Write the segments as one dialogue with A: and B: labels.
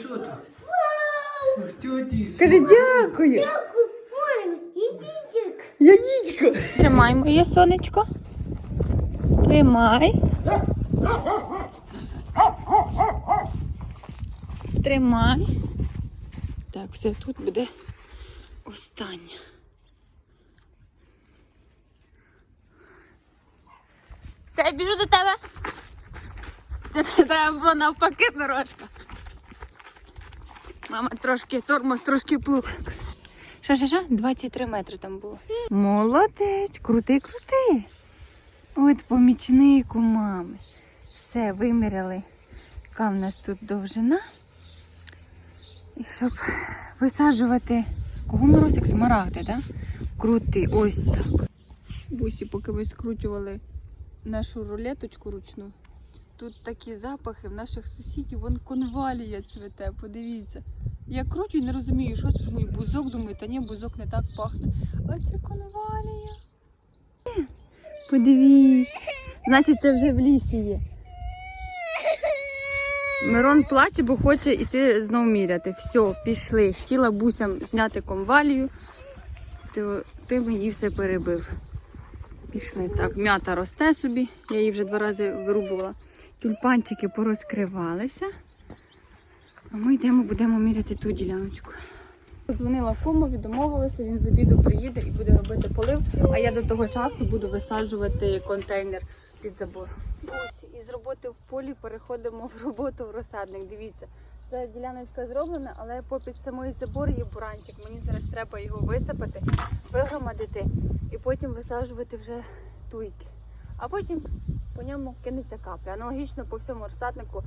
A: Що? Тьоті,
B: Кажи дякую. Яєчко. Тримай моє сонечко. Тримай. Тримай. Так, все, тут буде останнє. Все, я біжу до тебе. Це треба було навпаки, Мирошка. Мама трошки тормоз, трошки плуг. Що, що, що? 23 метри там було. Молодець, крутий, крутий. От помічник у мами. Все, виміряли, яка в нас тут довжина. І щоб висаджувати кого морозик смарагди, так? Да? Крути, ось так. Бусі, поки ми скручували нашу рулеточку ручну. Тут такі запахи в наших сусідів, вон конвалія цвете, подивіться. Я кручу і не розумію, що це мій бузок, думаю, та ні, бузок не так пахне. А це конвалія. Подивіться. Значить, це вже в лісі є. Мирон плаче, бо хоче йти знову міряти. Все, пішли. Хотіла бусям зняти конвалію, то ти мені все перебив. Пішли. Так, м'ята росте собі, я її вже два рази вирубувала. Тюльпанчики порозкривалися. А ми йдемо, будемо міряти ту діляночку. Дзвонила комові, домовилася, він з обіду приїде і буде робити полив, а я до того часу буду висаджувати контейнер під забор. Ось, із роботи в полі переходимо в роботу в розсадник. Дивіться, ця діляночка зроблена, але попід самої забор є буранчик. Мені зараз треба його висипати, вигромадити і потім висаджувати вже туйки. А потім по ньому кинеться капля. Аналогічно по всьому розсаднику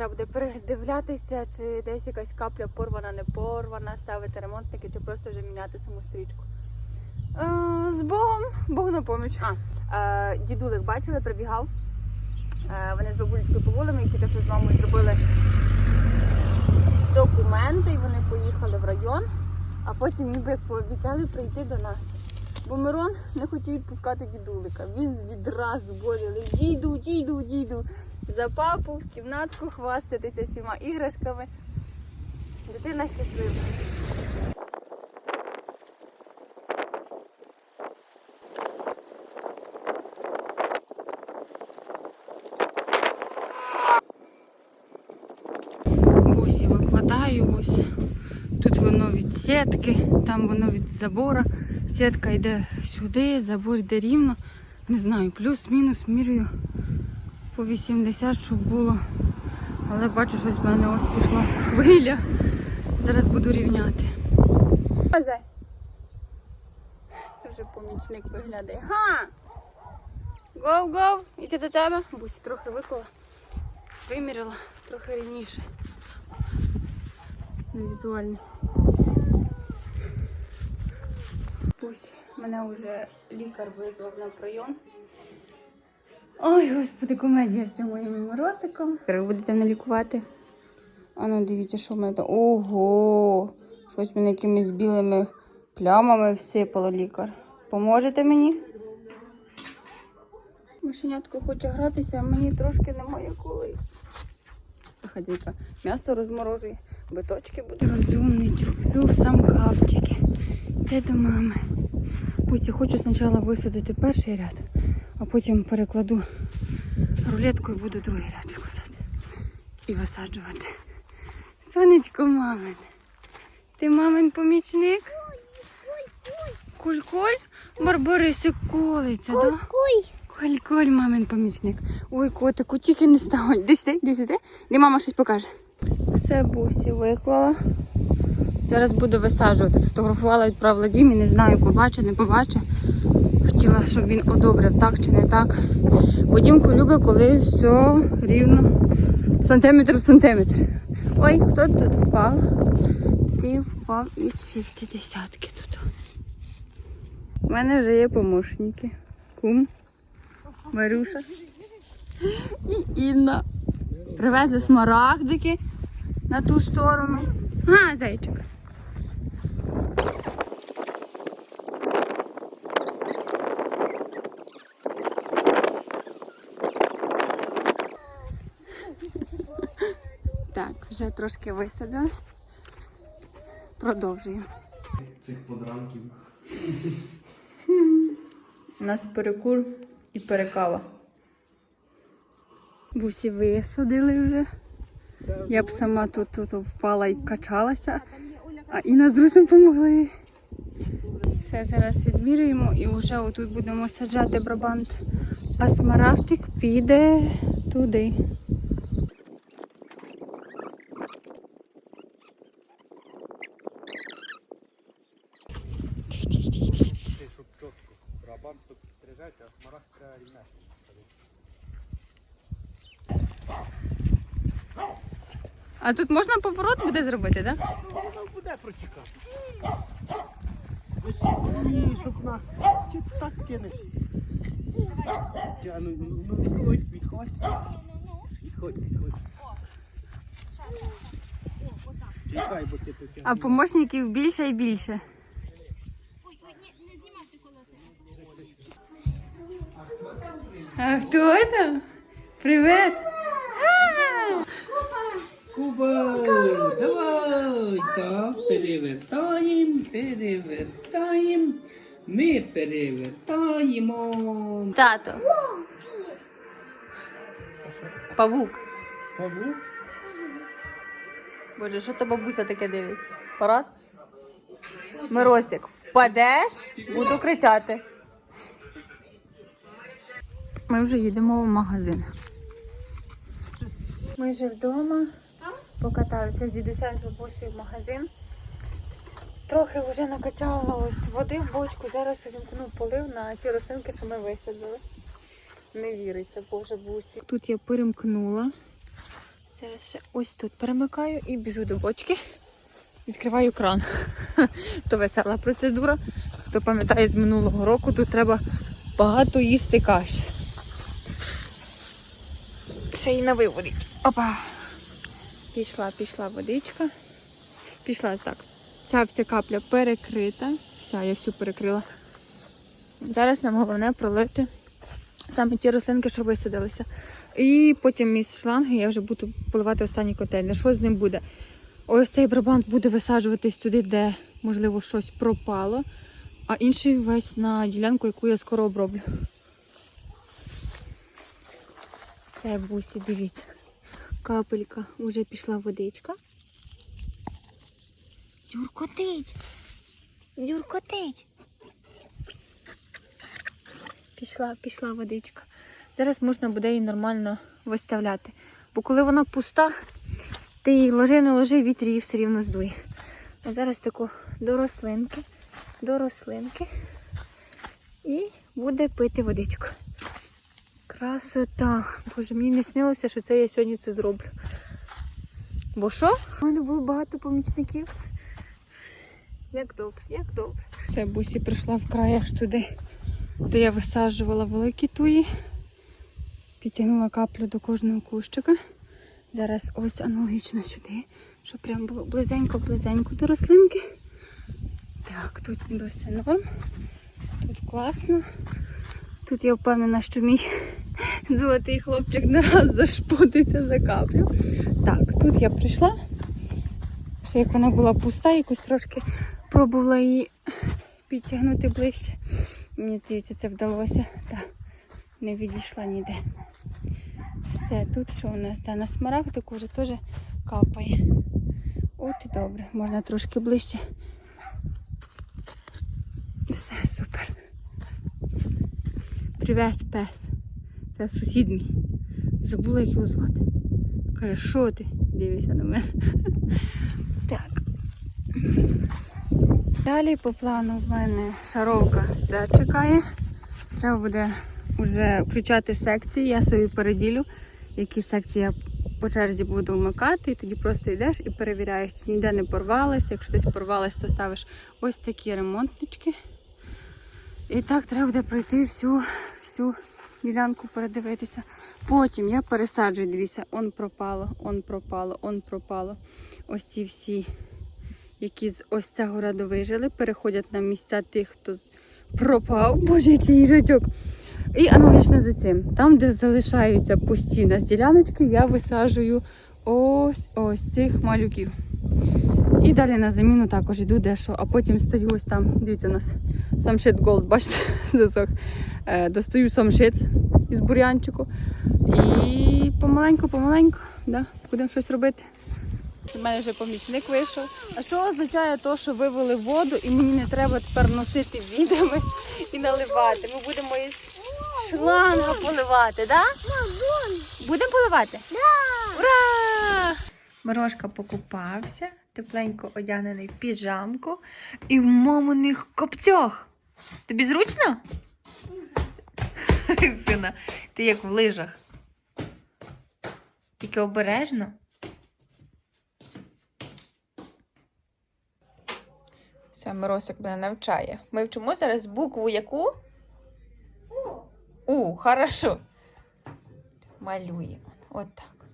B: треба буде передивлятися, чи десь якась капля порвана, не порвана, ставити ремонтники, чи просто вже міняти саму стрічку. Е, з Богом, Бог на поміч. А, е, дідулик бачили, прибігав. Е, вони з бабулечкою поволими, які так з мамою зробили документи, і вони поїхали в район, а потім ніби як пообіцяли прийти до нас. Бо Мирон не хотів відпускати дідулика. Він відразу боже, діду, діду, діду. За папу в кімнатку хвастатися всіма іграшками. Дитина щаслива. Бусі викладаю ось. Тут воно від сітки, там воно від забора. Сітка йде сюди, забор йде рівно. Не знаю, плюс-мінус міряю по 80, щоб було. Але бачу, щось в мене ось пішла хвиля. Зараз буду рівняти. Вже помічник виглядає. Га! Гоу, гоу! Іди до тебе. Бусі трохи викола. Виміряла трохи рівніше. Візуально. Ось мене вже лікар визвав на прийом. Ой, господи, комедія з цим моїм морозиком. Ви будете мене лікувати? А ну дивіться, що в мене там. Ого! Щось мене якимись білими плямами всипало лікар. Поможете мені? Мишенятко хоче гратися, а мені трошки немає коли. Хазяйка м'ясо розморожує, биточки будуть. Розумничок, все сам капчики. Йде до мами. Пусть я хочу спочатку висадити перший ряд, а потім перекладу рулетку і буду другий ряд викладати. І висаджувати. Сонечко мамин. Ти мамин помічник? Куль-куль? Барбарисик колиться, так? Да? Коль-коль, мамин помічник. Ой, котику, тільки не ставай. Де сюди, де сюди. Де мама щось покаже. Все бусі виклала. Зараз буду висаджувати. Сфотографувала, відправила Дімі, не знаю, побачить, не побачить. Хотіла, щоб він одобрив так чи не так. Бо Дімко любить, коли все рівно. Сантиметр в сантиметр. Ой, хто тут впав? Ти впав із 60 тут. У мене вже є помощники. Кум. Марюша і Інна. Привезли смарагдики на ту сторону. А, зайчик. Так, вже трошки висадили. Продовжуємо.
A: Цих подранків.
B: У нас перекур і перекава. Бусі висадили вже. Я б сама тут, тут впала і качалася, а Інна з Русом допомогли. Все, зараз відмірюємо і вже отут будемо саджати брабант. А смарагдик піде туди.
A: А
B: тут можна поворот буде зробити, так? Да?
A: Воно буде протікати. Ні, щоб на... Чи так кинеш? Тя, ну, ну, ну, відходь, відходь. Відходь, відходь. Чекай, бо ти тут...
B: А помощників більше і більше. А хто це? Привіт!
C: Куба, давай, так, перевертаємо, перевертаємо. Ми перевертаємо.
B: Тато. Павук.
C: Павук.
B: Боже, що то бабуся таке дивиться? Парад? Миросик, впадеш, буду кричати. Ми вже їдемо в магазин. Ми вже вдома. Покаталися з дідусем з бабусею в магазин. Трохи вже накачала ось води в бочку. Зараз увімкнув полив на ці рослинки, що ми висадили. Не віриться, боже бусі. Тут я перемкнула. Зараз ще ось тут перемикаю і біжу до бочки. Відкриваю кран. То весела процедура. Хто пам'ятає з минулого року, тут треба багато їсти каші. Ще й на виводить. Опа. Пішла, пішла водичка. Пішла так. Ця вся капля перекрита. Вся, я всю перекрила. Зараз нам головне пролити саме ті рослинки, що висадилися. І потім із шланги я вже буду поливати останній контейнер. Що з ним буде? Ось цей брабант буде висаджуватись туди, де, можливо, щось пропало, а інший весь на ділянку, яку я скоро оброблю. Все, бусі, дивіться. Капелька, вже пішла водичка. Дюркотить! Дюркотить! Пішла, пішла водичка. Зараз можна буде її нормально виставляти. Бо коли вона пуста, ти її ложи, не ложи, вітер її все рівно здує. А зараз таку до рослинки, до рослинки. І буде пити водичку. Красота. Боже, мені не снилося, що це я сьогодні це зроблю. Бо що? У мене було багато помічників. Як добре, як добре. Все, бусі прийшла в край аж туди, де я висаджувала великі туї. Підтягнула каплю до кожного кущика. Зараз ось аналогічно сюди, щоб прям було близенько-близенько до рослинки. Так, тут ніби все норм. Тут класно. Тут я впевнена, що мій золотий хлопчик не раз зашпутиться за каплю. Так, тут я прийшла. Ще як вона була пуста, якось трошки пробувала її підтягнути ближче. Мені здається, це вдалося. Так, не відійшла ніде. Все, тут що у нас? Та на смарагдику вже теж капає. От і добре, можна трошки ближче. Все, супер. Привіт, пес. Це сусід мій. Забула, як його звати. Каже, що ти? Дивися на мене. Так. Далі по плану в мене шаровка зачекає. Треба буде вже включати секції. Я собі переділю, які секції я по черзі буду вмикати, і тоді просто йдеш і перевіряєш, ніде не порвалося. Якщо десь порвалось, то ставиш ось такі ремонтнички. І так треба буде пройти всю, всю ділянку передивитися. Потім я пересаджую, дивіться, он пропало, он пропало, он пропало. Ось ці всі, які з ось цього раду вижили, переходять на місця тих, хто пропав. Боже, який їжачок. І аналогічно за цим. Там, де залишаються пусті на діляночки, я висаджую ось ось цих малюків. І далі на заміну також йду дещо, а потім стою ось там. Дивіться, у нас самшит голд, бачите, засох. Е, достаю самшит із бурянчику. І помаленьку, помаленьку, да, будемо щось робити. У мене вже помічник вийшов. А що означає то, що вивели воду і мені не треба тепер носити відами і наливати. Ми будемо із шланга поливати, да? Будемо поливати? Да! Ура! Мирошка покупався, тепленько одягнений в піжамку і в маминих копцях. Тобі зручно? Сина, ти як в лижах. Тільки обережно. Все, Миросик мене навчає. Ми вчимо зараз букву яку? У. У, хорошо. Малюємо. От так.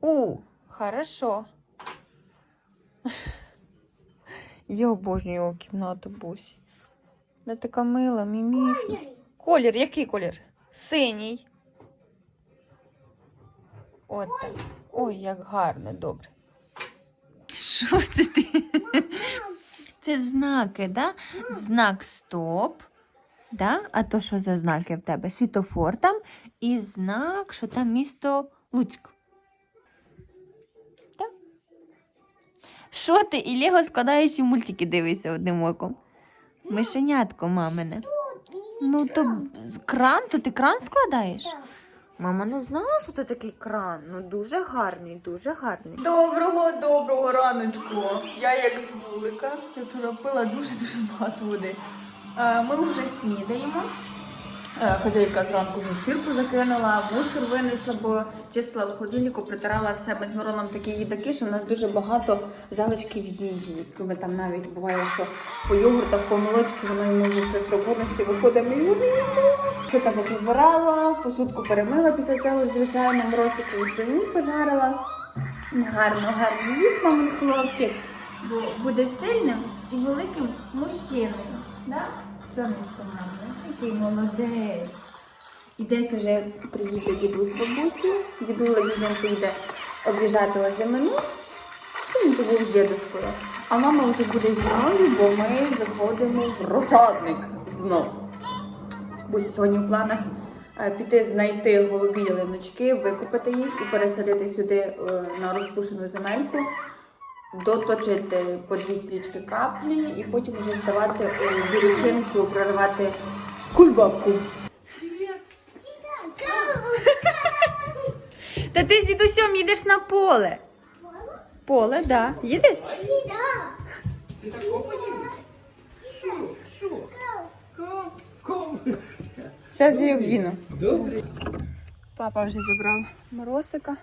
B: У. Хорошо. Я обожнюю його кімнату бусі. Вона така мила, мімішна. Колір, який колір? Синій. От так. Ой, як гарно, добре. Що це ти? Це знаки, да? Знак стоп. Да? А то що за знаки в тебе? Світофор там і знак, що там місто Луцьк. Що ти? І Лего складаєш і мультики дивишся одним оком. Мишенятко мамине. Ну то кран, то ти кран складаєш? Мама не знала, що це такий кран. Ну дуже гарний, дуже гарний.
D: Доброго, доброго раночку. Я як з вулика. Я вчора пила дуже-дуже багато води. Е, Ми вже снідаємо. Е, Хазяйка зранку вже сірку закинула, мусор винесла, бо чистила в холодильнику, притирала в себе з Мироном такі їдаки, що в нас дуже багато залишків їжі. Ми там навіть буває, що по йогуртах, по молочку, воно йому вже все з роботності виходить, ми. Що там поприбирала, посудку перемила після цього звичайно, моросику від пивні пожарила. Гарно, гарно їсть мамин хлопчик, бо буде сильним і великим мужчиною. Да? Сонечко мама, який молодець. І вже приїде дідусь з бабусею, дідуля з ним поїде об'їжджати озимину, що він побув з дідушкою. А мама вже буде зі мною, бо ми заходимо в розсадник знов. Бо сьогодні в планах е, піти знайти голубі ялиночки, викупити їх і пересадити сюди е, на розпушену земельку, доточити по дві стрічки каплі і потім вже ставати у біручинку, проривати кульбабку.
B: Та ти з дідусем їдеш на поле. Поле, да. Їдеш?
C: Ти так поїдеш? Що? Що? Ком? Ком?
B: Зараз я вдіну.
C: Добре.
B: Папа вже забрав моросика.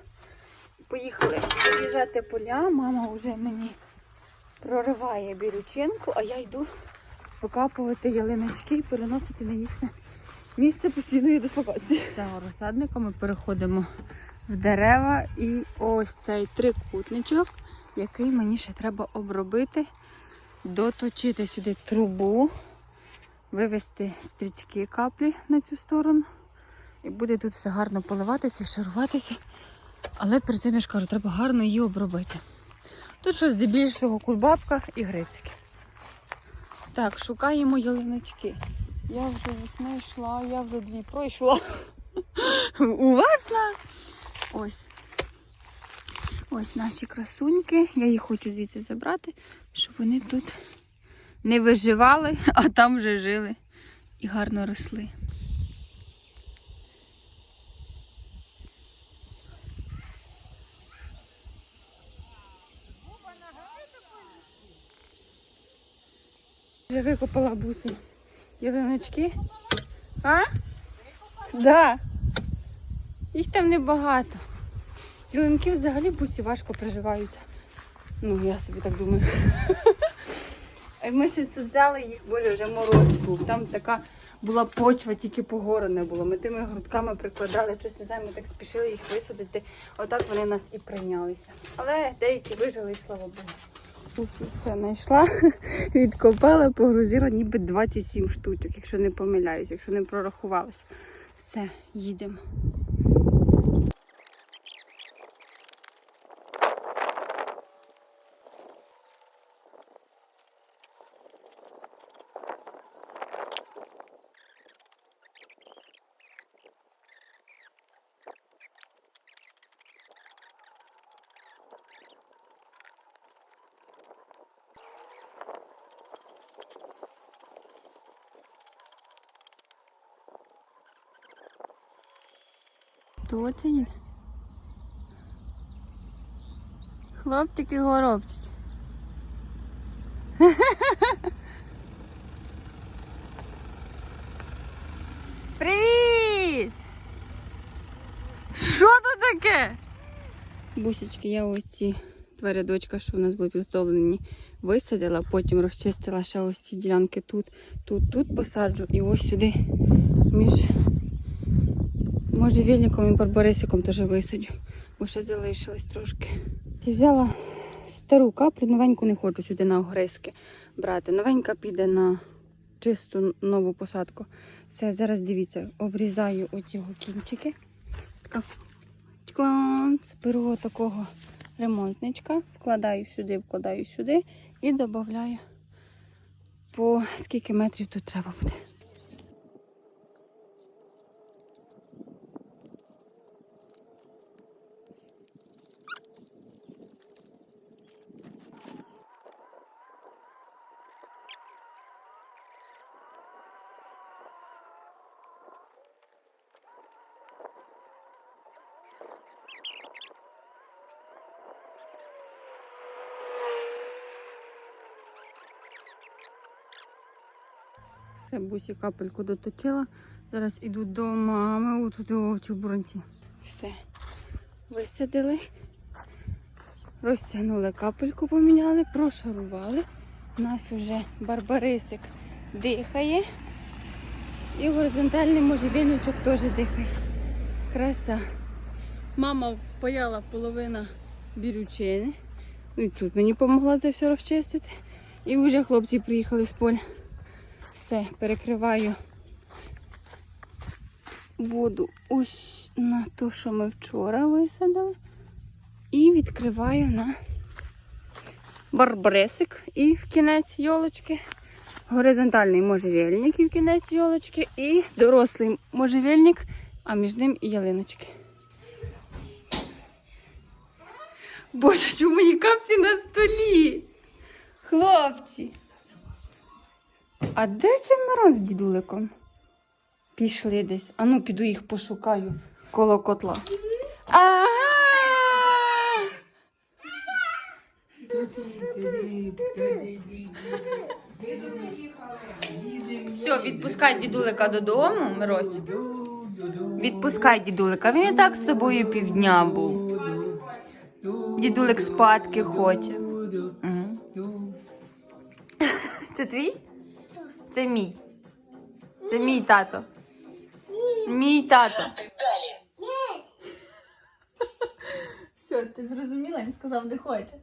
B: Поїхали об'їжджати поля. Мама вже мені прориває бірючинку, а я йду викапувати ялиночки і переносити на їхнє місце постійної дислокації. За розсадником ми переходимо в дерева і ось цей трикутничок, який мені ще треба обробити, доточити сюди трубу, вивести стрічки каплі на цю сторону. І буде тут все гарно поливатися, шаруватися. Але перед цим я ж кажу, треба гарно її обробити. Тут щось здебільшого кульбабка і грицики. Так, шукаємо ялиночки. Я вже знайшла, я вже дві пройшла. Уважно. Ось. Ось наші красуньки. Я їх хочу звідси забрати, щоб вони тут не виживали, а там вже жили і гарно росли. Вже викопала буси. Ялиночки. А? Да. Їх там небагато. Ялинки взагалі бусі важко приживаються. Ну, я собі так думаю. Ми ще саджали їх, боже, вже мороз був. Там така була почва, тільки погору не було. Ми тими грудками прикладали, щось не знаю, ми так спішили їх висадити. Отак вони нас і прийнялися. Але деякі вижили, і слава Богу. Ось все знайшла, відкопала, погрузила ніби 27 штучок, якщо не помиляюсь, якщо не прорахувалась. Все, їдемо. Хто це їде? Хлопчики, горобчики. Привіт! Що тут таке? Бусечки, я ось ці два рядочка, що у нас були підготовлені, висадила, потім розчистила ще ось ці ділянки тут, тут, тут посаджу і ось сюди між можжевельником і барбарисиком теж висадю, бо ще залишилось трошки. Взяла стару каплю, новеньку не хочу сюди на огризки брати. Новенька піде на чисту нову посадку. Все, зараз дивіться, обрізаю оці кінчики. Така беру такого ремонтничка, вкладаю сюди, вкладаю сюди і додаю по скільки метрів тут треба буде. Все, бусі капельку доточила. Зараз іду до мами у туди в цю буранці. Все. Висадили. Розтягнули капельку, поміняли, прошарували. У нас вже барбарисик дихає. І горизонтальний можжевельничок теж дихає. Краса. Мама впаяла половина бірючини. Ну і тут мені допомогла це все розчистити. І вже хлопці приїхали з поля. Все, перекриваю воду ось на те, що ми вчора висадили. І відкриваю на барбарисик і в кінець йолочки. Горизонтальний можжевельник і в кінець йолочки. І дорослий можжевельник, а між ним і ялиночки. Боже, чому мої капці на столі? Хлопці. А де це Мирон з дідуликом? Пішли десь. А ну піду їх пошукаю коло котла. Ага! Все, відпускай дідулика додому, Мирось. Відпускай дідулика. Він і так з тобою півдня був. Дідулик спадки хоче. Це твій? Це мій. Це мій тато. Мій тато.
D: Все, ти зрозуміла, він сказав, не хоче.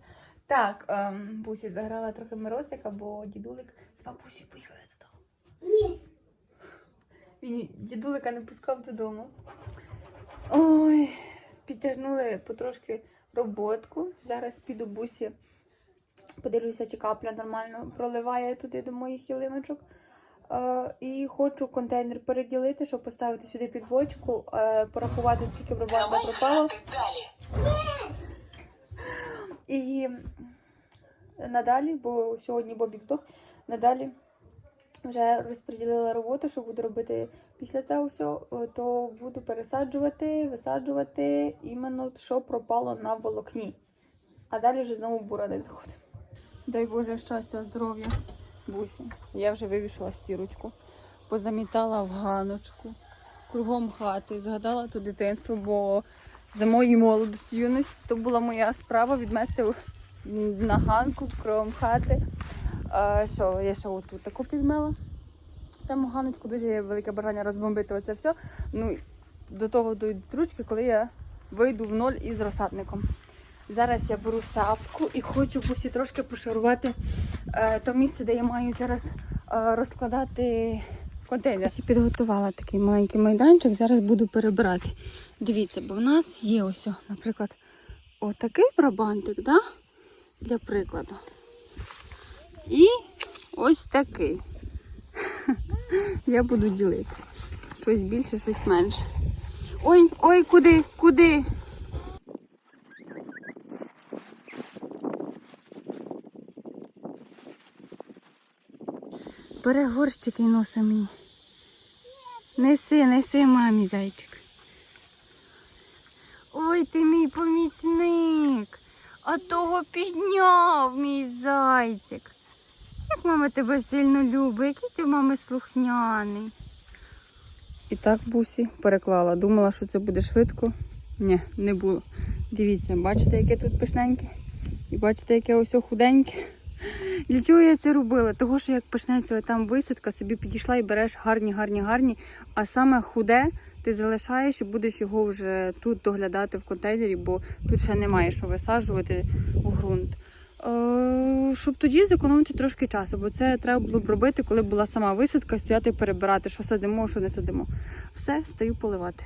D: Так, ем, Бусі заграла трохи Миросика, бо дідулик з бабусею поїхали додому. Він дідулика не пускав додому. Ой, підтягнули потрошки роботку. Зараз піду бусі. Подивлюся, чи капля нормально проливає туди до моїх ялиночок. Е, і хочу контейнер переділити, щоб поставити сюди під бочку, е, порахувати, скільки бробанда пропало. І надалі, бо сьогодні Бобік здох, надалі вже розподілила роботу, що буду робити після цього всього, е, то буду пересаджувати, висаджувати іменно, що пропало на волокні. А далі вже знову бура не заходить. Дай Боже щастя, здоров'я, бусі. Я вже вивішила стірочку, позамітала в ганочку, кругом хати, згадала то дитинство, бо за моєї молодості юності то була моя справа відмести на ганку кругом хати. А, що, я ще отут таку підмила. Цьому ганочку дуже є велике бажання розбомбити оце все. Ну, до того дойдуть ручки, коли я вийду в ноль із розсадником. Зараз я беру сапку і хочу бусі трошки пошарувати е, то місце, де я маю зараз е, розкладати контейнер.
B: Я підготувала такий маленький майданчик, зараз буду перебирати. Дивіться, бо в нас є ось, наприклад, отакий брабантик, да? для прикладу. І ось такий. Я буду ділити. Щось більше, щось менше. Ой, ой, куди, куди? Бере горщик і носи мені. Неси, неси мамі, зайчик. Ой, ти мій помічник. А того підняв мій зайчик. Як мама тебе сильно любить, який ти мами слухняний. І так бусі переклала. Думала, що це буде швидко. Ні, не було. Дивіться, бачите, яке тут пишненьке? І бачите, яке ось худеньке. Для чого я це робила? Того, що як почнеться там висадка, собі підійшла і береш гарні, гарні, гарні. А саме худе ти залишаєш і будеш його вже тут доглядати в контейнері, бо тут ще немає що висаджувати у ґрунт. Е, щоб тоді зекономити трошки часу, бо це треба було б робити, коли була сама висадка, стояти перебирати, що садимо, що не садимо. Все, стаю поливати.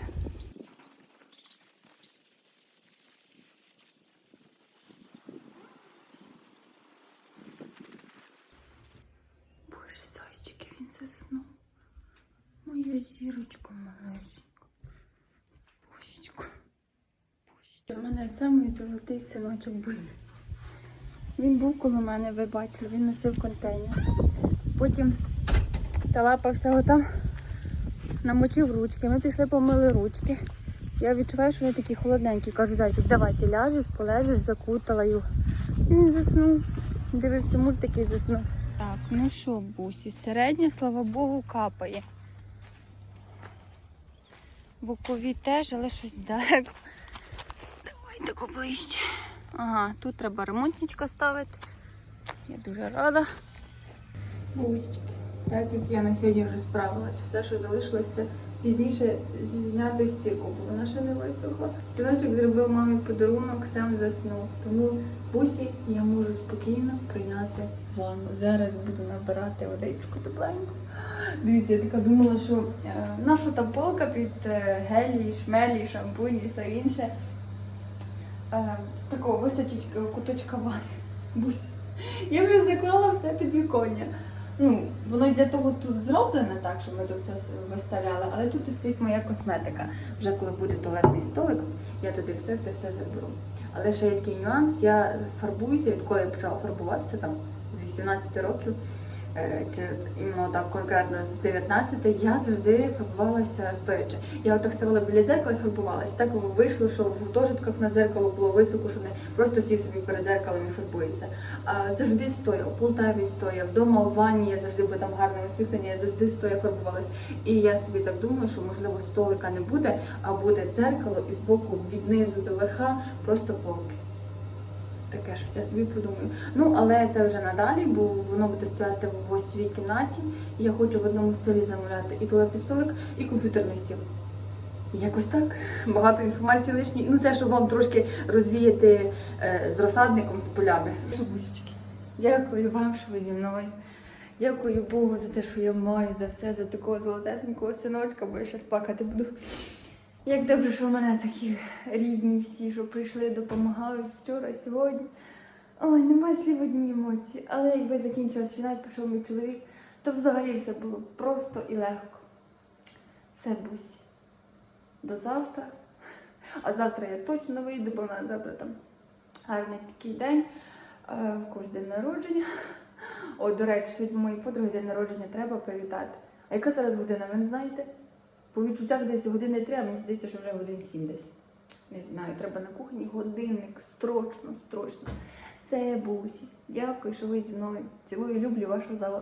B: Боже, він заснув. Моя зірочка маленька. Бусечка. У мене самий золотий синочок Бусь. Він був коло мене, ви бачили, він носив контейнер. Потім талапався отам, намочив ручки. Ми пішли помили ручки. Я відчуваю, що вони такі холодненькі. Кажу, зайчик, давай ти ляжеш, полежиш, закутала його. Він заснув. Дивився мультики і заснув. Ну що, бусі, середня, слава Богу, капає. Бокові теж, але щось далеко. Давай тако ближче. Ага, тут треба ремонтничка ставити. Я дуже рада. Бусечки. Так як я на сьогодні вже справилась, все, що залишилось, це пізніше зняти стірку, бо вона ще не висохла. Синочок зробив мамі подарунок, сам заснув. Тому бусі я можу спокійно прийняти ванну. Зараз буду набирати водичку тепленьку. Дивіться, я така думала, що е, наша та полка під е, гелі, шмелі, шампуні і все інше. Е, такого вистачить куточка ванни. Я вже заклала все під віконня. Ну, воно для того тут зроблене так, що ми тут все виставляли, але тут і стоїть моя косметика. Вже коли буде туалетний столик, я туди все-все-все заберу. Але ще є такий нюанс, я фарбуюся, відколи я почала фарбуватися там 18 років, е, чи іменно так конкретно з 19, я завжди фарбувалася стоячи. Я отак ставала біля дзеркала і фарбувалася. Так вийшло, що в гуртожитках на зеркало було високо, що не просто сів собі перед зеркалом і фарбується. А завжди стоя, у Полтаві стоя, вдома у ванні я завжди, бо там гарне освітлення, я завжди стоя фарбувалась. І я собі так думаю, що можливо столика не буде, а буде дзеркало і збоку від низу до верха просто полки. Таке ж все собі подумаю. Ну, але це вже надалі, бо воно буде стояти в гостьовій кімнаті. І я хочу в одному столі замовляти і туалетний столик, і комп'ютерний стіл. Якось так. Багато інформації лишньої. Ну, це щоб вам трошки розвіяти е, з розсадником, з полями. Бусечки, дякую вам, що ви зі мною. Дякую Богу за те, що я маю, за все, за такого золотесенького синочка, бо я зараз плакати буду. Як добре, що в мене такі рідні всі, що прийшли, допомагають вчора, сьогодні. Ой, нема слів одні емоції. Але якби закінчилась війна і пішов мій чоловік, то взагалі все було просто і легко. Все, бусі. До завтра. А завтра я точно вийду, бо в нас завтра там гарний такий день. Е, В когось день народження. О, до речі, сьогодні моїй подруги день народження треба привітати. А яка зараз година, ви не знаєте? По відчуттях десь години три, а мені здається, що вже годин сім десь. Не знаю, треба на кухні годинник, строчно, строчно. Все, бусі. Дякую, що ви зі мною. Цілую, люблю вашу залу.